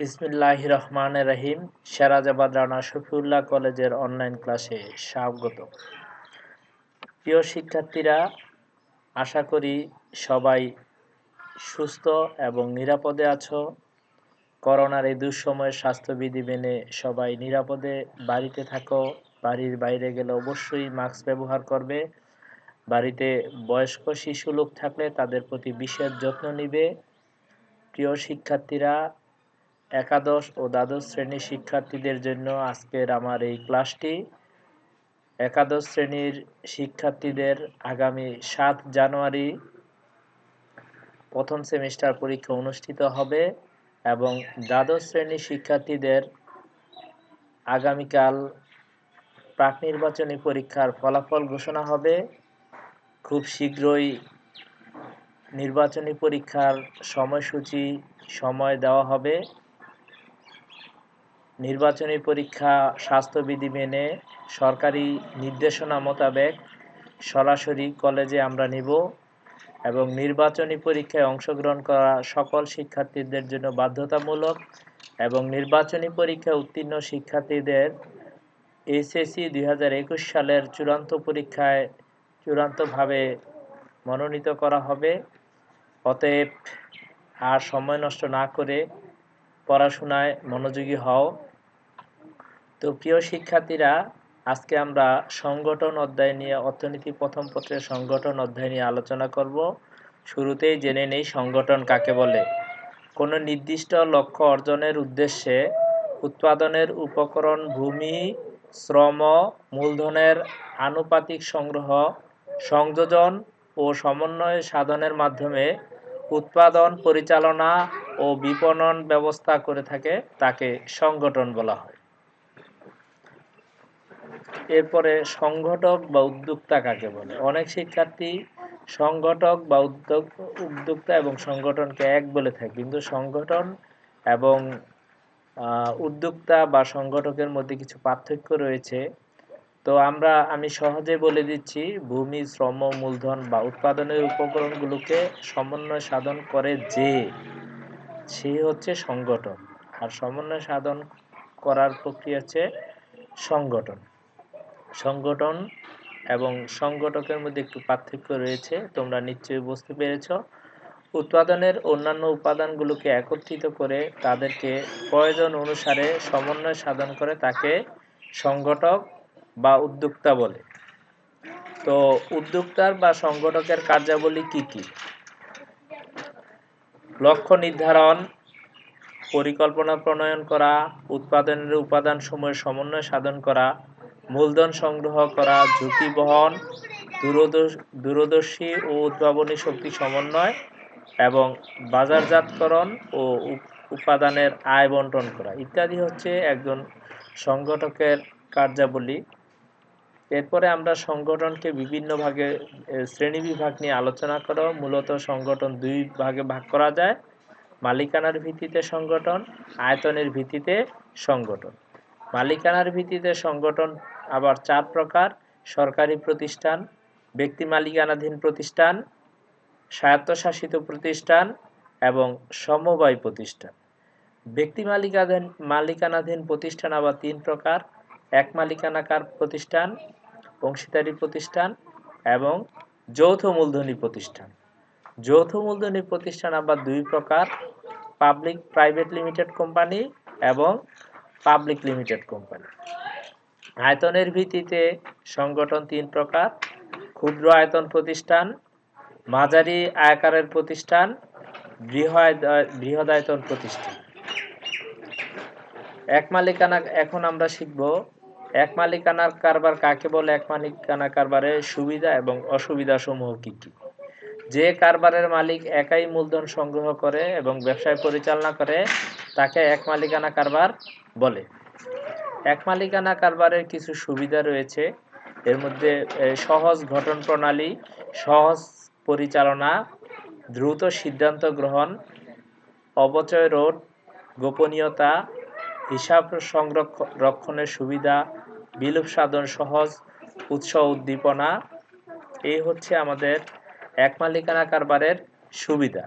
ইসমিল্লাহ রহমান রহিম, সেরাজাবাদ রানা শফিউল্লাহ কলেজের অনলাইন ক্লাসে স্বাগত। প্রিয় শিক্ষার্থীরা, আশা করি সবাই সুস্থ এবং নিরাপদে আছো। করোনার এই দুঃসময়ের স্বাস্থ্যবিধি মেনে সবাই নিরাপদে বাড়িতে থাকো। বাড়ির বাইরে গেলে অবশ্যই মাস্ক ব্যবহার করবে। বাড়িতে বয়স্ক শিশু লোক থাকলে তাদের প্রতি বিশেষ যত্ন নিবে। প্রিয় শিক্ষার্থীরা একাদশ ও দ্বাদশ শ্রেণির শিক্ষার্থীদের জন্য আজকের আমার এই ক্লাসটি। একাদশ শ্রেণির শিক্ষার্থীদের আগামী সাত জানুয়ারি প্রথম সেমিস্টার পরীক্ষা অনুষ্ঠিত হবে এবং দ্বাদশ শ্রেণির শিক্ষার্থীদের আগামীকাল প্রাক নির্বাচনী পরীক্ষার ফলাফল ঘোষণা হবে। খুব শীঘ্রই নির্বাচনী পরীক্ষার সময়সূচি সময় দেওয়া হবে। নির্বাচনী পরীক্ষা স্বাস্থ্যবিধি মেনে সরকারি নির্দেশনা মোতাবেক সরাসরি কলেজে আমরা নিব এবং নির্বাচনী পরীক্ষায় অংশগ্রহণ করা সকল শিক্ষার্থীদের জন্য বাধ্যতামূলক এবং নির্বাচনী পরীক্ষা উত্তীর্ণ শিক্ষার্থীদের এইচএসসি দুই সালের চূড়ান্ত পরীক্ষায় চূড়ান্তভাবে মনোনীত করা হবে। অতএব আর সময় নষ্ট না করে পড়াশোনায় মনোযোগী হও। তো প্রিয় শিক্ষার্থীরা, আজকে আমরা সংগঠন অধ্যায় নিয়ে, অর্থনীতি প্রথম পত্রের সংগঠন অধ্যায় নিয়ে আলোচনা করব। শুরুতেই জেনে নেই সংগঠন কাকে বলে। কোনো নির্দিষ্ট লক্ষ্য অর্জনের উদ্দেশ্যে উৎপাদনের উপকরণ, ভূমি, শ্রম, মূলধনের আনুপাতিক সংগ্রহ, সংযোজন ও সমন্বয় সাধনের মাধ্যমে উৎপাদন, পরিচালনা ও বিপণন ব্যবস্থা করে থাকে, তাকে সংগঠন বলা হয়। এরপরে সংগঠক বা উদ্যোক্তা কাকে বলে? অনেক শিক্ষার্থী সংগঠক বা উদ্যোগ, উদ্যোক্তা এবং সংগঠনকে এক বলে থাকে। কিন্তু সংগঠন এবং উদ্যোক্তা বা সংগঠকের মধ্যে কিছু পার্থক্য রয়েছে। তো আমরা, আমি সহজে বলে দিচ্ছি, ভূমি, শ্রম, মূলধন বা উৎপাদনের উপকরণগুলোকে সমন্বয় সাধন করে যে, সে হচ্ছে সংগঠন। আর সমন্বয় সাধন করার প্রক্রিয়া হচ্ছে সংগঠন। সংগঠন এবং সংগঠকের মধ্যে একটু পার্থক্য রয়েছে। তোমরা নিশ্চয়ই বুঝতে পেরেছ। উৎপাদনের অন্যান্য উপাদানগুলোকে একত্রিত করে তাদেরকে প্রয়োজন অনুসারে সমন্বয় সাধন করে তাকে সংগঠক বা উদ্যোক্তা বলে। তো উদ্যোক্তার বা সংগঠকের কার্যাবলী কি কি? লক্ষ্য নির্ধারণ, পরিকল্পনা প্রণয়ন করা, উৎপাদনের উপাদান সময়ের সমন্বয় সাধন করা মূলধন সংগ্রহ করা ঝুঁকি বহন, দূরদর্শী ও উদ্ভাবনী শক্তি সমন্বয় এবং বাজারজাতকরণ ও উপাদানের আয় বন্টন করা ইত্যাদি হচ্ছে একজন সংগঠকের কার্যাবলী। এরপরে আমরা সংগঠনকে বিভিন্ন ভাগে শ্রেণি বিভাগ নিয়ে আলোচনা করো। মূলত সংগঠন দুই ভাগে ভাগ করা যায়। মালিকানার ভিত্তিতে সংগঠন, আয়তনের ভিত্তিতে সংগঠন। মালিকানার ভিত্তিতে সংগঠন, আবার চার প্রকার, সরকারি প্রতিষ্ঠান, ব্যক্তি মালিকানাধীন প্রতিষ্ঠান, স্বায়ত্তশাসিত প্রতিষ্ঠান এবং সমবায় প্রতিষ্ঠান। ব্যক্তি মালিকাধীন, মালিকানাধীন প্রতিষ্ঠান আবার তিন প্রকার, এক মালিকানাকার প্রতিষ্ঠান, অংশীদারি প্রতিষ্ঠান এবং যৌথ মূলধনী প্রতিষ্ঠান। যৌথ মূলধনী প্রতিষ্ঠান আবার দুই প্রকার পাবলিক প্রাইভেট লিমিটেড কোম্পানি এবং পাবলিক লিমিটেড কোম্পানি। আয়তনের ভিত্তিতে সংগঠন তিন প্রকার। ক্ষুদ্র আয়তন প্রতিষ্ঠান, মাঝারি আয়কারের প্রতিষ্ঠান বৃহদায়তন প্রতিষ্ঠান। এক মালিকানা এখন আমরা শিখব এক মালিকানার কারবার কাকে বলে? এক মালিকানা কারবারের সুবিধা এবং অসুবিধা সমূহ কী কী? যে কারবারের মালিক একাই মূলধন সংগ্রহ করে এবং ব্যবসায় পরিচালনা করে তাকে এক মালিকানা কারবার বলে। এক মালিকানা কারবারের কিছু সুবিধা রয়েছে। এর মধ্যে সহজ গঠন প্রণালী, সহজ পরিচালনা, দ্রুত সিদ্ধান্ত গ্রহণ, অবচয় রোধ, গোপনীয়তা, হিসাব সংরক্ষণের সুবিধা, বিলুপ সাধন সহজ, উৎস উদ্দীপনা। এই হচ্ছে আমাদের এক মালিকানা কারবারের সুবিধা।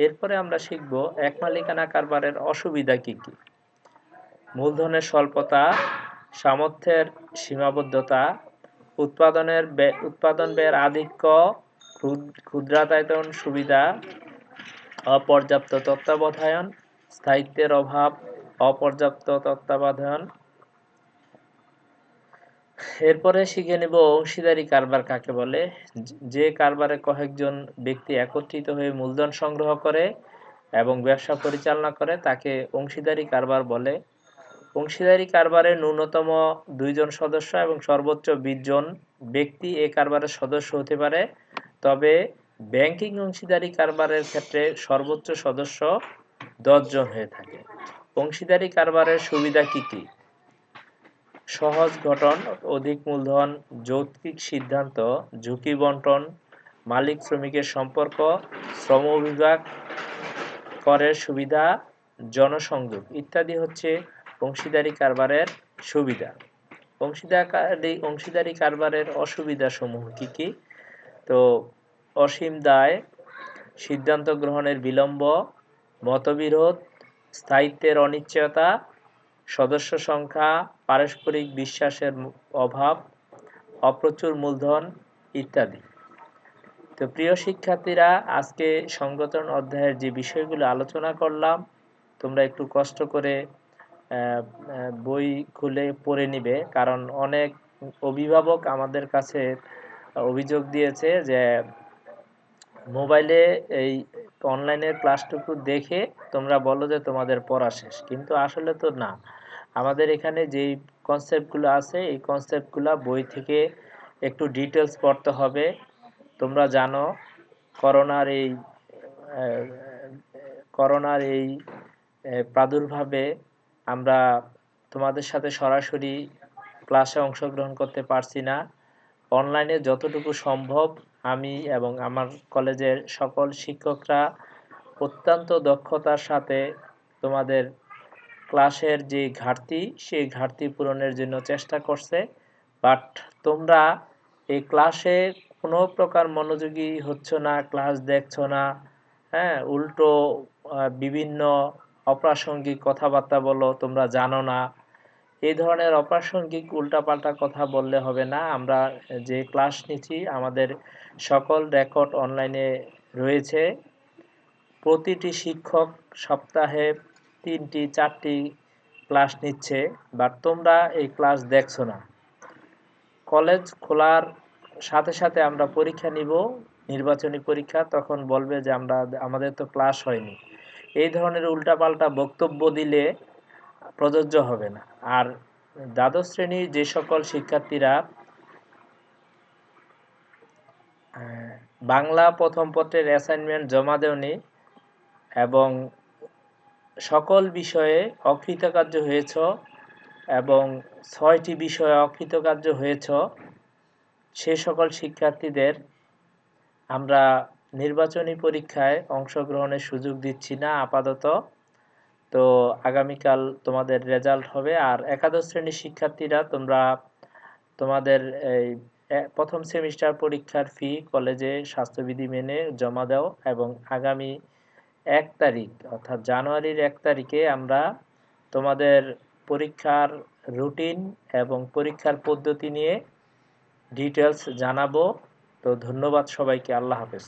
এরপরে আমরা শিখব এক মালিকানা কারবারের অসুবিধা কি কি? মূলধনের স্বল্পতা, সামর্থ্যের সীমাবদ্ধতা, উৎপাদনের উৎপাদন ব্যয়ের আধিক্য ক্ষুদ্রাতায়তন সুবিধা, অপর্যাপ্ত তত্ত্বাবধায়ন, স্থায়িত্বের অভাব, অপর্যাপ্ত তত্ত্বাবধায়ন এরপরে শিখে নেব অংশীদারি কারবার কাকে বলে। যে কারবারে কয়েকজন ব্যক্তি একত্রিত হয়ে মূলধন সংগ্রহ করে এবং ব্যবসা পরিচালনা করে, তাকে অংশীদারি কারবার বলে। অংশীদারি কারবারে ন্যূনতম দুইজন সদস্য এবং সর্বোচ্চ বিশ জন ব্যক্তি এ কারবারের সদস্য হতে পারে। তবে ব্যাংকিং অংশীদারি কারবারের ক্ষেত্রে সর্বোচ্চ সদস্য জন হয়ে থাকে। অংশীদারি কারবারের সুবিধা কি কি? সহজ গঠন, অধিক মূলধন, যৌক্তিক সিদ্ধান্ত, ঝুঁকি বন্টন, মালিক শ্রমিকের সম্পর্ক, শ্রম বিভাগ করের সুবিধা, জনসংযোগ ইত্যাদি হচ্ছে অংশীদারি কারবারের সুবিধা। অংশীদারি অংশীদারি কারবারের অসুবিধা সমূহ কি কি? তো অসীম দায়, সিদ্ধান্ত গ্রহণের বিলম্ব, মতবিরোধ, স্থায়িত্বের অনিশ্চয়তা সদস্য সংখ্যা, পারস্পরিক বিশ্বাসের অভাব, অপ্রচুর মূলধন ইত্যাদি। তো প্রিয় শিক্ষার্থীরা, আজকে সংগঠন অধ্যায়ের যে বিষয়গুলো আলোচনা করলাম, তোমরা একটু কষ্ট করে বই খুলে পড়ে নিবে, কারণ অনেক অভিভাবক আমাদের কাছে অভিযোগ দিয়েছে যে, মোবাইলে এই অনলাইনের ক্লাসটুকু দেখে তোমরা বলো যে তোমাদের পড়া শেষ। কিন্তু আসলে তো না। আমাদের এখানে যেই কনসেপ্টগুলো আছে, এই কনসেপ্টগুলো বই থেকে একটু ডিটেলস পড়তে হবে। তোমরা জানো, করোনার এই করোনার এই প্রাদুর্ভাবে আমরা তোমাদের সাথে সরাসরি ক্লাসে অংশগ্রহণ করতে পারছি না। অনলাইনে যতটুকু সম্ভব আমি এবং আমার কলেজের সকল শিক্ষকরা অত্যন্ত দক্ষতার সাথে তোমাদের ক্লাসের যে ঘাটতি, সেই ঘাটতি পূরণের জন্য চেষ্টা করছে। বাট তোমরা এই ক্লাসে কোনো প্রকার মনোযোগী হচ্ছ না, ক্লাস দেখছ না হ্যাঁ উল্টো বিভিন্ন অপ্রাসঙ্গিক কথাবার্তা বলো তোমরা জানো না। এই ধরনের অপ্রাসঙ্গিক উল্টাপাল্টা কথা বললে হবে না। আমরা যে ক্লাস নিচ্ছি, আমাদের সকল রেকর্ড অনলাইনে রয়েছে। প্রতিটি শিক্ষক সপ্তাহে তিনটি, চারটি ক্লাস নিচ্ছে, বাট তোমরা এই ক্লাস দেখছ না। কলেজ খোলার সাথে সাথে আমরা পরীক্ষা নিব, নির্বাচনী পরীক্ষা, তখন বলবে যে আমরা, আমাদের তো ক্লাস হয়নি। এই ধরনের উল্টাপাল্টা বক্তব্য দিলে প্রযোজ্য হবে না। আর দ্বাদশ শ্রেণির যে সকল শিক্ষার্থীরা বাংলা প্রথম পত্রের অ্যাসাইনমেন্ট জমা দেওনি এবং সকল বিষয়ে অকৃতকার্য হয়েছ এবং ছয়টি বিষয়ে অকৃতকার্য হয়েছ, সে সকল শিক্ষার্থীদের আমরা নির্বাচনী পরীক্ষায় অংশগ্রহণের সুযোগ দিচ্ছি না, আপাতত। তো আগামীকাল তোমাদের রেজাল্ট হবে। আর একাদশ শ্রেণির শিক্ষার্থীরা তোমরা তোমাদের এই প্রথম সেমিস্টার পরীক্ষার ফি কলেজে স্বাস্থ্যবিধি মেনে জমা দাও এবং আগামী এক তারিখ, অর্থাৎ জানুয়ারির এক তারিখে আমরা তোমাদের পরীক্ষার রুটিন এবং পরীক্ষার পদ্ধতি নিয়ে ডিটেলস জানাব। তো ধন্যবাদ সবাইকে, আল্লাহ হাফেজ।